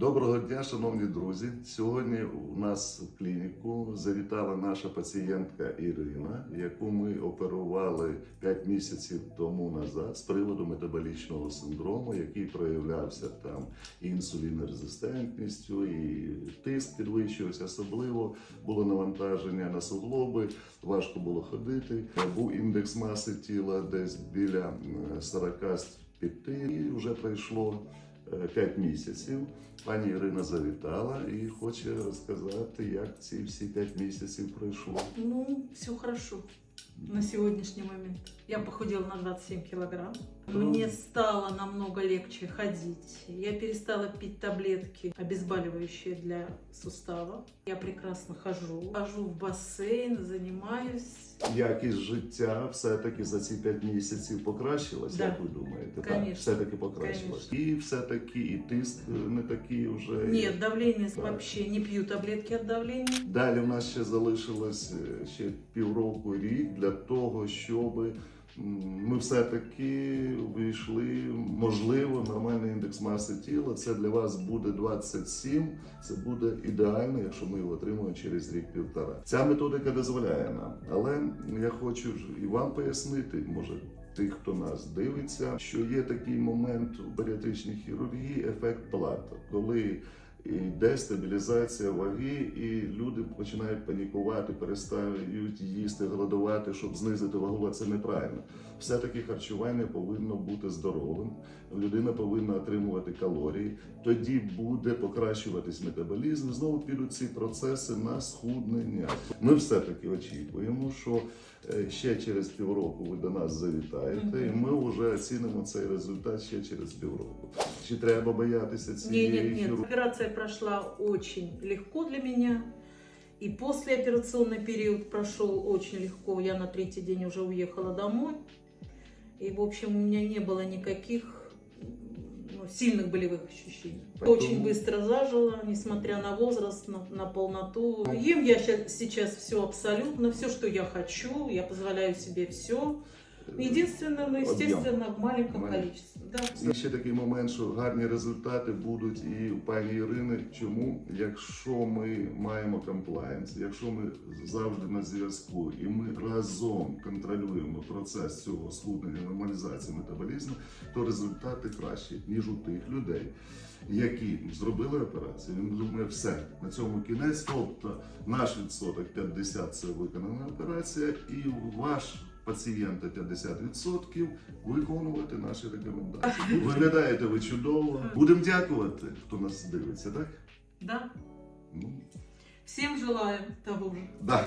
Доброго дня, шановні друзі. Сьогодні у нас в клініку завітала наша пацієнтка Ірина, яку ми оперували 5 місяців тому назад з приводу метаболічного синдрому, який проявлявся там інсулінорезистентністю, і тиск підвищувався. Особливо було навантаження на суглоби, важко було ходити. Був індекс маси тіла десь біля м, 45, і вже пройшло. 5 місяців. Пані Ірина завітала і хоче розказати, як ці всі 5 місяців пройшло. Ну, все хорошо на сегодняшний момент. Я похудела на 27 килограмм. Мне стало намного легче ходить. Я перестала пить таблетки, обезболивающие для сустава. Я прекрасно хожу. Хожу в бассейн, занимаюсь. Якість життя все-таки за ці 5 місяців покращилась, Да. як ви думаєте? Конечно. все-таки покращилась. І все-таки і тиск не такий вже. Нет, давление Так. вообще не пью таблетки от давления. Далі в нас ще залишилось е, ще півроку рік для того, щоб ми все-таки вийшли, можливо, нормальний індекс маси тіла. Це для вас буде 27, це буде ідеально, якщо ми його отримаємо через рік-півтора. Ця методика дозволяє нам, але я хочу і вам пояснити, може. Тих, хто нас дивиться, що є такий момент у баріатричній хірургії ефект плата, коли йде стабілізація ваги, і люди починають панікувати, перестають їсти, голодувати, щоб знизити вагу. Це неправильно. Все-таки харчування повинно бути здоровим. Людина повинна отримувати калорії. Тоді буде покращуватись метаболізм. Знову підуть ці процеси на схуднення. Ми все-таки очікуємо, що е, ще через півроку ви до нас завітаєте, і ми вже оцінимо цей результат ще через півроку. Чи треба боятися цієї хірургії? Прошла очень легко для меня. И послеоперационный период прошел очень легко. Я на третий день уже уехала домой. И, в общем, у меня не было никаких ну, сильных болевых ощущений. Потом- Очень быстро зажила, несмотря на возраст, на, на полноту. Ем я ща- сейчас все абсолютно, все, что я хочу, я позволяю себе все. Единственное, ну, естественно, в маленьком Маленький. количестве. Да. І ще такий момент, що гарні результати будуть і у пані Ірини. Чому? Якщо ми маємо комплаєнс, якщо ми завжди на зв'язку і ми разом контролюємо процес цього схуднення, нормалізації метаболізму, то результати кращі, ніж у тих людей. Які зробили операцію, він думає, все на цьому кінець. Тобто наш відсоток 50 це виконана операція, і ваш пацієнта 50% виконувати наші рекомендації. Виглядаєте ви чудово. Будемо дякувати, хто нас дивиться, так? да. Ну, Всім желаю того ж. да.